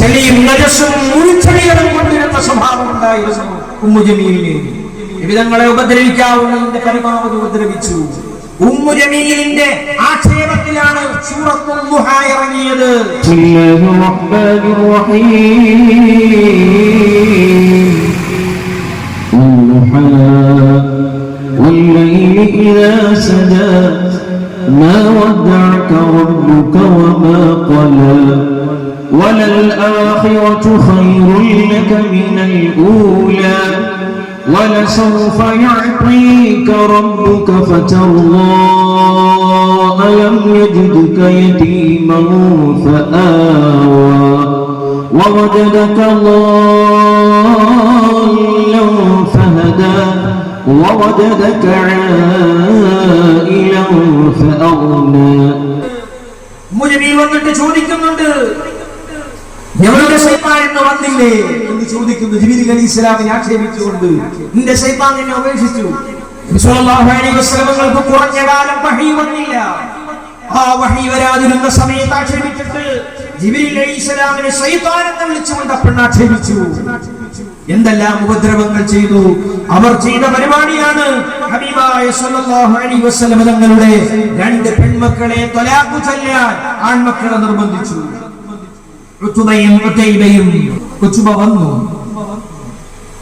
ചെളിയും നജസും മുൾച്ചെടികളും കൊണ്ടിരുന്ന സ്വഭാവം ഉണ്ടായിരുന്നു ഉമ്മു ജമീലിന് വിവിധങ്ങളെ ഉപദ്രവിക്കാവുന്നതിന്റെ പരമാവധി ഉപദ്രവിച്ചു ഉമ്മു ജമീലിന്റെ ആക്ഷേപത്തിലാണ് സൂറത്തുൽ ദുഹ ഇറങ്ങിയത് بسم الله الرحمن الرحيم والضحى والليل إذا سجى ما ودعك ربك وما قلى وللآخرة خير لك من الأولى ولسوف يعطيك ربك فترضى ألم يجدك يتيما فآوى ووجدك ضالا فهدى ووجدك عائلا فأغنى ഉമ്മു ജമീൽ വന്നിട്ട് ചോദിക്കുന്നുണ്ട് ഞങ്ങളുടെ ശൈത്താൻ എന്ന് വന്നില്ലേ? എന്ന് ചോദിക്കുന്നു ജിബിരി അലി ഇസ്ലാമിനെ ആക്ഷേപിച്ചുകൊണ്ട്. നിന്റെ ശൈത്താൻ എന്നെ ഉപേക്ഷിച്ചു വസല്ലമകൾക്ക് കുറഞ്ഞ കാലം വഹി വന്നില്ല. ആ വഹി വരാതിരുന്ന സമയത്ത് ആക്ഷേപിച്ചിട്ട് ജിബിരി അലി ഇസ്ലാമിനെ ശൈത്താൻ എന്ന് വിളിച്ചുകൊണ്ട് പെണ്ണ് ആക്ഷേപിച്ചു. എന്തെല്ലാം ഉപദ്രവങ്ങൾ ചെയ്തു? അവർ ചെയ്ത പരിപാടിയാണ് തങ്ങളുടെ രണ്ട് പെൺമക്കളെ തൊലാക്കു ചൊല്ലാൻ ആൺമക്കളെ നിർബന്ധിച്ചു. വന്നു.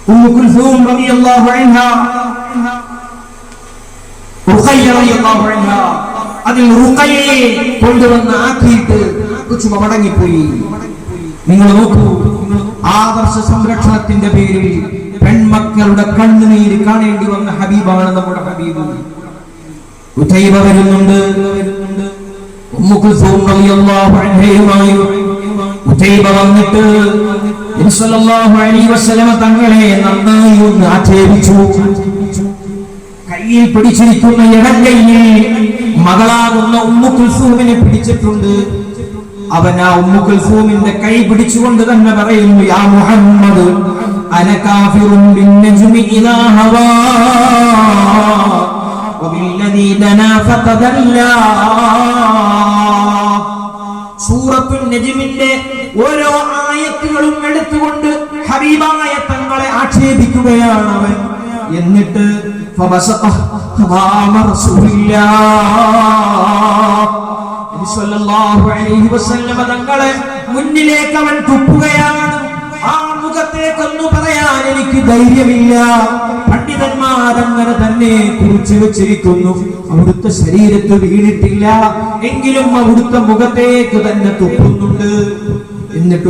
ഉമ്മു കുൽസൂം റളിയല്ലാഹു മടങ്ങിപ്പോയി. നിങ്ങൾ നോക്കൂ ആദർശ സംരക്ഷണത്തിന്റെ പേരിൽ പെൺമക്കളുടെ കണ്ണുനീര് കാണേണ്ടി വന്ന ഹബീബാണ് നമ്മുടെ ഹബീബ്. ഉത്തൈബ വരുന്നുണ്ട്. ഉമ്മു കുൽസൂം റളിയല്ലാഹു അൻഹയുമായി ഉത്തൈബ വന്നിട്ട് തങ്ങളെ നന്നായി ഒന്ന് ആക്ഷേപിച്ചു. കയ്യിൽ പിടിച്ചിരിക്കുന്ന ഇടം കയ്യിൽ മകളാകുന്ന ഉമ്മു കുൽസൂമിനെ പിടിച്ചിട്ടുണ്ട്. അവൻ ആ ഉമ്മു കുൽസൂമിന്റെ കൈ പിടിച്ചുകൊണ്ട് തന്നെ പറയുന്നു യാ മുഹമ്മദ് അന കാഫിറുൻ ബിന്നജ്മി ഇദാ ഹവാ. വബില്ലദീ ദനാ ഫതദല്ലാ സൂറത്തുൽ നജ്മിന്റെ ഓരോ ആയത്തുകളും എടുത്തുകൊണ്ട് ഹബീബായ തങ്ങളെ ആക്ഷേപിക്കുകയാണ് അവൻ. എന്നിട്ട് തങ്ങളെ മുന്നിലേക്ക് അവൻ തുപ്പുകയാണ്. ആ മുഖത്തേക്കൊന്നു പറയാൻ എനിക്ക് ധൈര്യമില്ല. പണ്ഡിതന്മാരങ്ങനെ തന്നെ കുറിച്ചു വെച്ചിരിക്കുന്നു. അവിടുത്തെ ശരീരത്ത് വീണിട്ടില്ല. എങ്കിലും അവിടുത്തെ മുഖത്തേക്ക് തന്നെ തുപ്പുന്നുണ്ട്. എന്നിട്ട്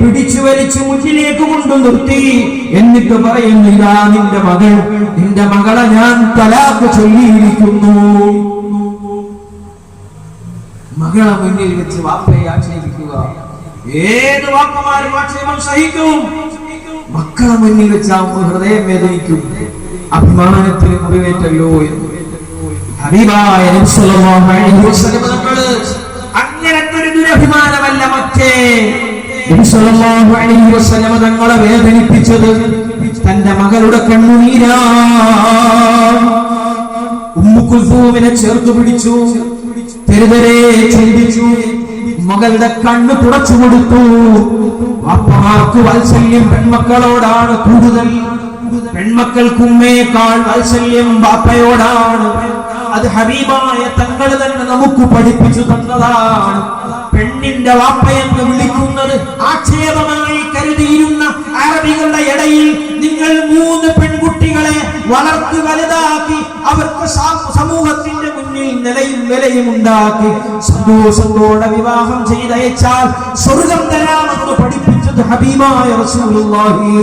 പിടിച്ചു വലിച്ചു മുന്നിലേക്ക് കൊണ്ടു നിർത്തി. എന്നിട്ട് പറയുന്നു ഇതാ നിന്റെ മകൾ നിന്റെ മകളെ ഞാൻ തലാക്ക് ചൊല്ലിയിരിക്കുന്നു. മകളെ മുന്നിൽ വെച്ച് വാപ്പയെ ആക്ഷേപിക്കുക. ഏത് വാപ്പമാരും ആക്ഷേപം സഹിക്കും. മക്കളെ മുന്നിൽ വെച്ച് ആ ഹൃദയം വേദനിക്കും. അഭിമാനത്തിന് മുറിവേറ്റല്ലോ എന്ന്. ഹബീബായ തങ്ങളെ വേദനിപ്പിച്ചത് തന്റെ മകളുടെ കണ്ണുനീരാ. ഉമ്മു കുൽസൂമിനെ ചേർത്ത് പിടിച്ചു ചിന്തിച്ചു മകളുടെ കണ്ണ് തുടച്ചു കൊടുത്തു. അപ്പമാർക്ക് വാത്സല്യം പെൺമക്കളോടാണ് കൂടുതൽ. പെൺമക്കൾക്കുമ്മയേക്കാൾ വാത്സല്യം ബാപ്പയോടാണ്. അത് ഹബീബായ തങ്ങൾ തന്നെ നമുക്ക് പഠിപ്പിച്ചു തന്നതാണ്. പെണ്ണിന്റെ വാപ്പയെന്ന് വിളിക്കുന്നത് ആക്ഷേപമായി കരുതിയിരുന്ന അറബികളുടെ ഇടയിൽ നിങ്ങൾ മൂന്ന് പെൺകുട്ടികളെ വളർത്തി വലുതാക്കി അവർക്ക് സമൂഹത്തിന്റെ മുന്നിൽ നിലയും വിലയും ഉണ്ടാക്കി. സന്തോഷത്തോടെ വിവാഹം ചെയ്തയച്ചാൽ സ്വർഗം തരാമെന്ന് പഠിപ്പിച്ചത് ഹബീബായ റസൂലുള്ളാഹി.